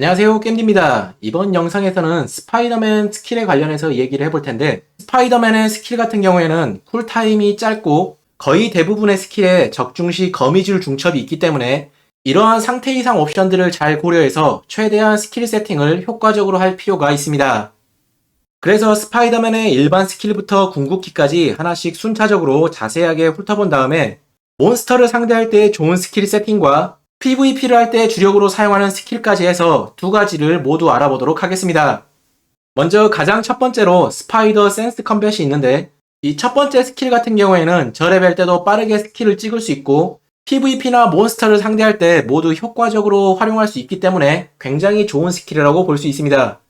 안녕하세요 겜디입니다. 이번 영상에서는 스파이더맨 스킬에 관련해서 얘기를 해볼 텐데 스파이더맨의 스킬 같은 경우에는 쿨타임이 짧고 거의 대부분의 스킬에 적중시 거미줄 중첩이 있기 때문에 이러한 상태 이상 옵션들을 잘 고려해서 최대한 스킬 세팅을 효과적으로 할 필요가 있습니다. 그래서 스파이더맨의 일반 스킬부터 궁극기까지 하나씩 순차적으로 자세하게 훑어본 다음에 몬스터를 상대할 때 좋은 스킬 세팅과 PVP를 할 때 주력으로 사용하는 스킬까지 해서 두 가지를 모두 알아보도록 하겠습니다. 먼저 가장 첫 번째로 스파이더 센스 컴뱃이 있는데 이 첫 번째 스킬 같은 경우에는 저레벨 때도 빠르게 스킬을 찍을 수 있고 PVP나 몬스터를 상대할 때 모두 효과적으로 활용할 수 있기 때문에 굉장히 좋은 스킬이라고 볼 수 있습니다.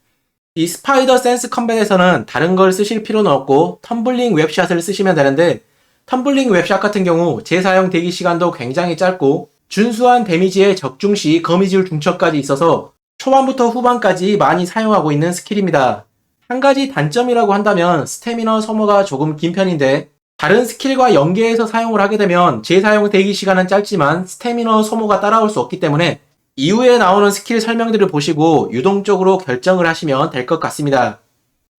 이 스파이더 센스 컴뱃에서는 다른 걸 쓰실 필요는 없고 텀블링 웹샷을 쓰시면 되는데 텀블링 웹샷 같은 경우 재사용 대기 시간도 굉장히 짧고 준수한 데미지의 적중 시 거미줄 중첩까지 있어서 초반부터 후반까지 많이 사용하고 있는 스킬입니다. 한 가지 단점이라고 한다면 스태미너 소모가 조금 긴 편인데 다른 스킬과 연계해서 사용을 하게 되면 재사용 대기 시간은 짧지만 스태미너 소모가 따라올 수 없기 때문에 이후에 나오는 스킬 설명들을 보시고 유동적으로 결정을 하시면 될 것 같습니다.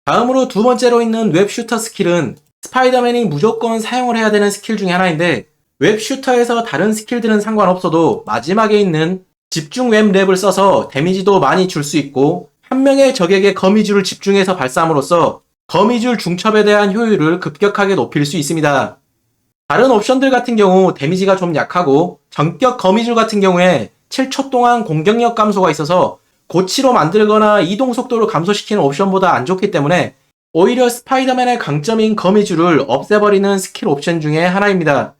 다음으로 두 번째로 있는 웹 슈터 스킬은 스파이더맨이 무조건 사용을 해야 되는 스킬 중에 하나인데 웹 슈터에서 다른 스킬들은 상관없어도 마지막에 있는 집중 웹 랩을 써서 데미지도 많이 줄 수 있고 한 명의 적에게 거미줄을 집중해서 발사함으로써 거미줄 중첩에 대한 효율을 급격하게 높일 수 있습니다. 다른 옵션들 같은 경우 데미지가 좀 약하고 전격 거미줄 같은 경우에 7초 동안 공격력 감소가 있어서 고치로 만들거나 이동 속도를 감소시키는 옵션보다 안 좋기 때문에 오히려 스파이더맨의 강점인 거미줄을 없애버리는 스킬 옵션 중에 하나입니다.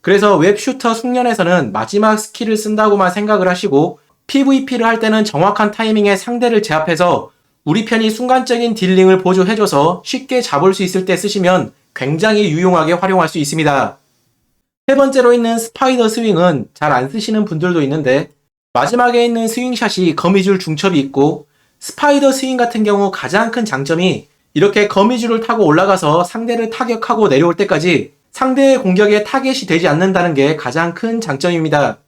그래서 웹슈터 숙련에서는 마지막 스킬을 쓴다고만 생각을 하시고 PVP를 할 때는 정확한 타이밍에 상대를 제압해서 우리 편이 순간적인 딜링을 보조해줘서 쉽게 잡을 수 있을 때 쓰시면 굉장히 유용하게 활용할 수 있습니다. 세 번째로 있는 스파이더 스윙은 잘 안 쓰시는 분들도 있는데 마지막에 있는 스윙샷이 거미줄 중첩이 있고 스파이더 스윙 같은 경우 가장 큰 장점이 이렇게 거미줄을 타고 올라가서 상대를 타격하고 내려올 때까지 상대의 공격에 타겟이 되지 않는다는 게 가장 큰 장점입니다.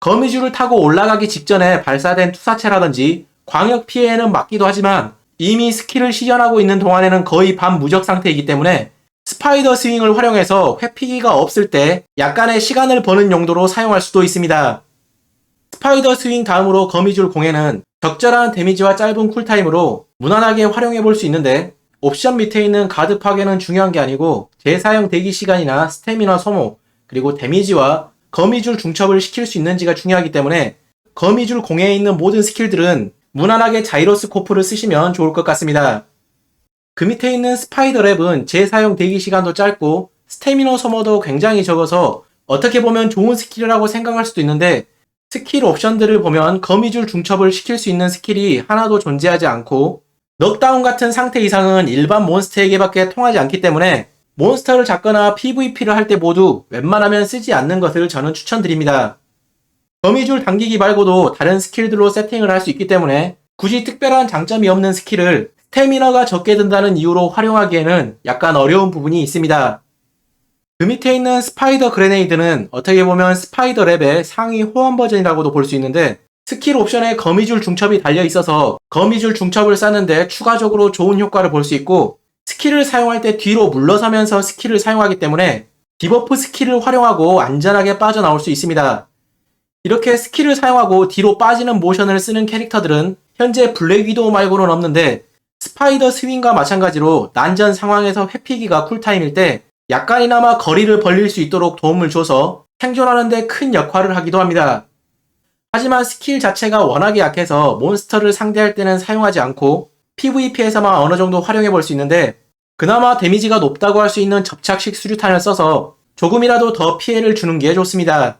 거미줄을 타고 올라가기 직전에 발사된 투사체라든지 광역 피해에는 맞기도 하지만 이미 스킬을 시전하고 있는 동안에는 거의 반무적 상태이기 때문에 스파이더 스윙을 활용해서 회피기가 없을 때 약간의 시간을 버는 용도로 사용할 수도 있습니다. 스파이더 스윙 다음으로 거미줄 공에는 적절한 데미지와 짧은 쿨타임으로 무난하게 활용해 볼 수 있는데 옵션 밑에 있는 가드 파괴는 중요한 게 아니고 재사용 대기 시간이나 스태미나 소모 그리고 데미지와 거미줄 중첩을 시킬 수 있는지가 중요하기 때문에 거미줄 공에 있는 모든 스킬들은 무난하게 자이로스코프를 쓰시면 좋을 것 같습니다. 그 밑에 있는 스파이더 랩은 재사용 대기 시간도 짧고 스태미너 소모도 굉장히 적어서 어떻게 보면 좋은 스킬이라고 생각할 수도 있는데 스킬 옵션들을 보면 거미줄 중첩을 시킬 수 있는 스킬이 하나도 존재하지 않고 넉다운 같은 상태 이상은 일반 몬스터에게밖에 통하지 않기 때문에 몬스터를 잡거나 PVP를 할 때 모두 웬만하면 쓰지 않는 것을 저는 추천드립니다. 거미줄 당기기 말고도 다른 스킬들로 세팅을 할 수 있기 때문에 굳이 특별한 장점이 없는 스킬을 스태미너가 적게 든다는 이유로 활용하기에는 약간 어려운 부분이 있습니다. 그 밑에 있는 스파이더 그레네이드는 어떻게 보면 스파이더 랩의 상위 호환 버전이라고도 볼 수 있는데 스킬 옵션에 거미줄 중첩이 달려 있어서 거미줄 중첩을 쌓는데 추가적으로 좋은 효과를 볼 수 있고 스킬을 사용할 때 뒤로 물러서면서 스킬을 사용하기 때문에 디버프 스킬을 활용하고 안전하게 빠져나올 수 있습니다. 이렇게 스킬을 사용하고 뒤로 빠지는 모션을 쓰는 캐릭터들은 현재 블랙 위도우 말고는 없는데 스파이더 스윙과 마찬가지로 난전 상황에서 회피기가 쿨타임일 때 약간이나마 거리를 벌릴 수 있도록 도움을 줘서 생존하는데 큰 역할을 하기도 합니다. 하지만 스킬 자체가 워낙에 약해서 몬스터를 상대할 때는 사용하지 않고 PVP에서만 어느 정도 활용해 볼 수 있는데 그나마 데미지가 높다고 할 수 있는 접착식 수류탄을 써서 조금이라도 더 피해를 주는 게 좋습니다.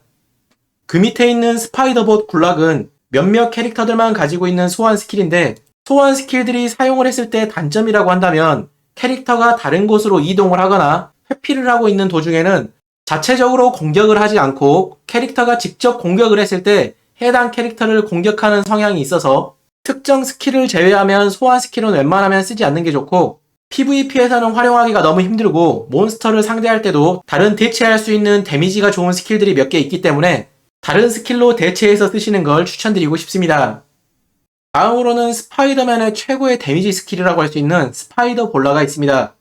그 밑에 있는 스파이더봇 굴락은 몇몇 캐릭터들만 가지고 있는 소환 스킬인데 소환 스킬들이 사용을 했을 때 단점이라고 한다면 캐릭터가 다른 곳으로 이동을 하거나 회피를 하고 있는 도중에는 자체적으로 공격을 하지 않고 캐릭터가 직접 공격을 했을 때 해당 캐릭터를 공격하는 성향이 있어서 특정 스킬을 제외하면 소환 스킬은 웬만하면 쓰지 않는 게 좋고 PVP에서는 활용하기가 너무 힘들고 몬스터를 상대할 때도 다른 대체할 수 있는 데미지가 좋은 스킬들이 몇 개 있기 때문에 다른 스킬로 대체해서 쓰시는 걸 추천드리고 싶습니다. 다음으로는 스파이더맨의 최고의 데미지 스킬이라고 할 수 있는 스파이더 볼라가 있습니다.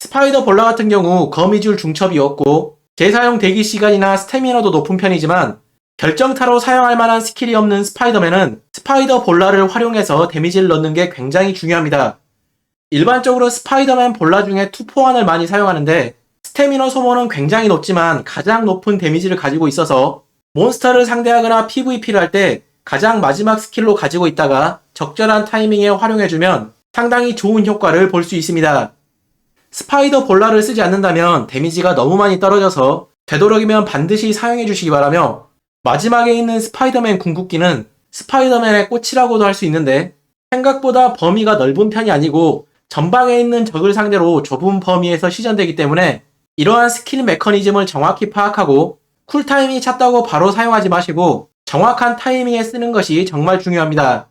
스파이더 볼라 같은 경우 거미줄 중첩이 없고 재사용 대기 시간이나 스태미너도 높은 편이지만 결정타로 사용할 만한 스킬이 없는 스파이더맨은 스파이더 볼라를 활용해서 데미지를 넣는 게 굉장히 중요합니다. 일반적으로 스파이더맨 볼라 중에 투포환을 많이 사용하는데 스태미너 소모는 굉장히 높지만 가장 높은 데미지를 가지고 있어서 몬스터를 상대하거나 PVP를 할 때 가장 마지막 스킬로 가지고 있다가 적절한 타이밍에 활용해주면 상당히 좋은 효과를 볼 수 있습니다. 스파이더 볼라를 쓰지 않는다면 데미지가 너무 많이 떨어져서 되도록이면 반드시 사용해 주시기 바라며 마지막에 있는 스파이더맨 궁극기는 스파이더맨의 꽃이라고도 할 수 있는데 생각보다 범위가 넓은 편이 아니고 전방에 있는 적을 상대로 좁은 범위에서 시전되기 때문에 이러한 스킬 메커니즘을 정확히 파악하고 쿨타임이 찼다고 바로 사용하지 마시고 정확한 타이밍에 쓰는 것이 정말 중요합니다.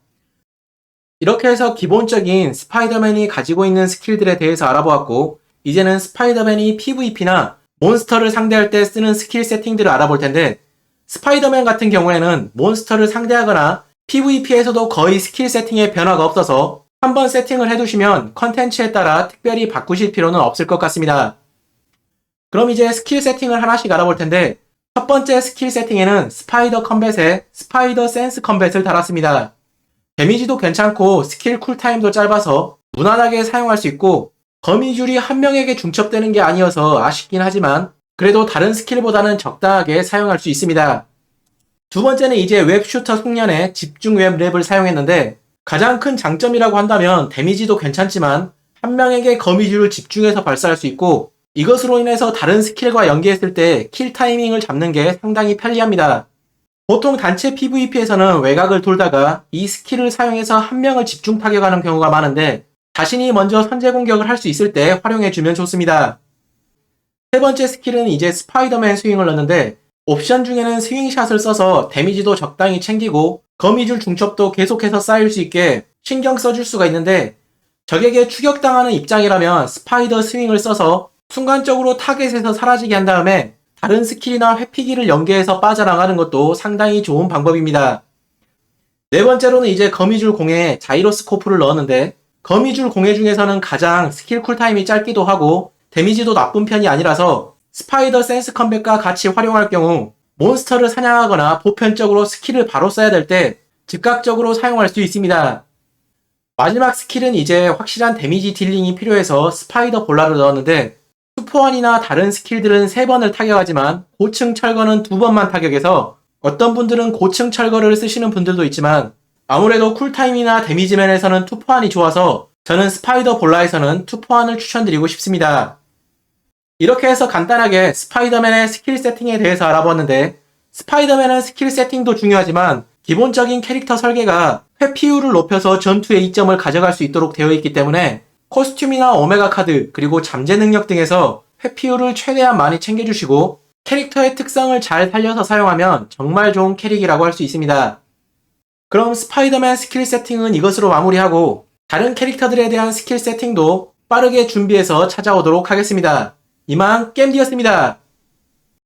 이렇게 해서 기본적인 스파이더맨이 가지고 있는 스킬들에 대해서 알아보았고 이제는 스파이더맨이 PVP나 몬스터를 상대할 때 쓰는 스킬 세팅들을 알아볼 텐데 스파이더맨 같은 경우에는 몬스터를 상대하거나 PVP에서도 거의 스킬 세팅에 변화가 없어서 한번 세팅을 해두시면 컨텐츠에 따라 특별히 바꾸실 필요는 없을 것 같습니다. 그럼 이제 스킬 세팅을 하나씩 알아볼 텐데 첫 번째 스킬 세팅에는 스파이더 컴뱃에 스파이더 센스 컴뱃을 달았습니다. 데미지도 괜찮고 스킬 쿨타임도 짧아서 무난하게 사용할 수 있고 거미줄이 한 명에게 중첩되는 게 아니어서 아쉽긴 하지만 그래도 다른 스킬보다는 적당하게 사용할 수 있습니다. 두 번째는 이제 웹슈터 숙련의 집중 웹 랩을 사용했는데 가장 큰 장점이라고 한다면 데미지도 괜찮지만 한 명에게 거미줄을 집중해서 발사할 수 있고 이것으로 인해서 다른 스킬과 연계했을 때 킬 타이밍을 잡는 게 상당히 편리합니다. 보통 단체 PVP에서는 외곽을 돌다가 이 스킬을 사용해서 한 명을 집중 타격하는 경우가 많은데 자신이 먼저 선제 공격을 할 수 있을 때 활용해주면 좋습니다. 세 번째 스킬은 이제 스파이더맨 스윙을 넣는데 옵션 중에는 스윙샷을 써서 데미지도 적당히 챙기고 거미줄 중첩도 계속해서 쌓일 수 있게 신경 써줄 수가 있는데 적에게 추격당하는 입장이라면 스파이더 스윙을 써서 순간적으로 타겟에서 사라지게 한 다음에 다른 스킬이나 회피기를 연계해서 빠져나가는 것도 상당히 좋은 방법입니다. 네 번째로는 이제 거미줄 공에 자이로스코프를 넣었는데 거미줄 공예 중에서는 가장 스킬 쿨타임이 짧기도 하고 데미지도 나쁜 편이 아니라서 스파이더 센스 컴백과 같이 활용할 경우 몬스터를 사냥하거나 보편적으로 스킬을 바로 써야 될 때 즉각적으로 사용할 수 있습니다. 마지막 스킬은 이제 확실한 데미지 딜링이 필요해서 스파이더 볼라를 넣었는데 투포환이나 다른 스킬들은 3번을 타격하지만 고층 철거는 2번만 타격해서 어떤 분들은 고층 철거를 쓰시는 분들도 있지만 아무래도 쿨타임이나 데미지면에서는 투포환이 좋아서 저는 스파이더 볼라에서는 투포환을 추천드리고 싶습니다. 이렇게 해서 간단하게 스파이더맨의 스킬 세팅에 대해서 알아봤는데 스파이더맨은 스킬 세팅도 중요하지만 기본적인 캐릭터 설계가 회피율을 높여서 전투의 이점을 가져갈 수 있도록 되어 있기 때문에 코스튬이나 오메가 카드 그리고 잠재 능력 등에서 회피율을 최대한 많이 챙겨주시고 캐릭터의 특성을 잘 살려서 사용하면 정말 좋은 캐릭이라고 할 수 있습니다. 그럼 스파이더맨 스킬 세팅은 이것으로 마무리하고 다른 캐릭터들에 대한 스킬 세팅도 빠르게 준비해서 찾아오도록 하겠습니다. 이만 겜디였습니다.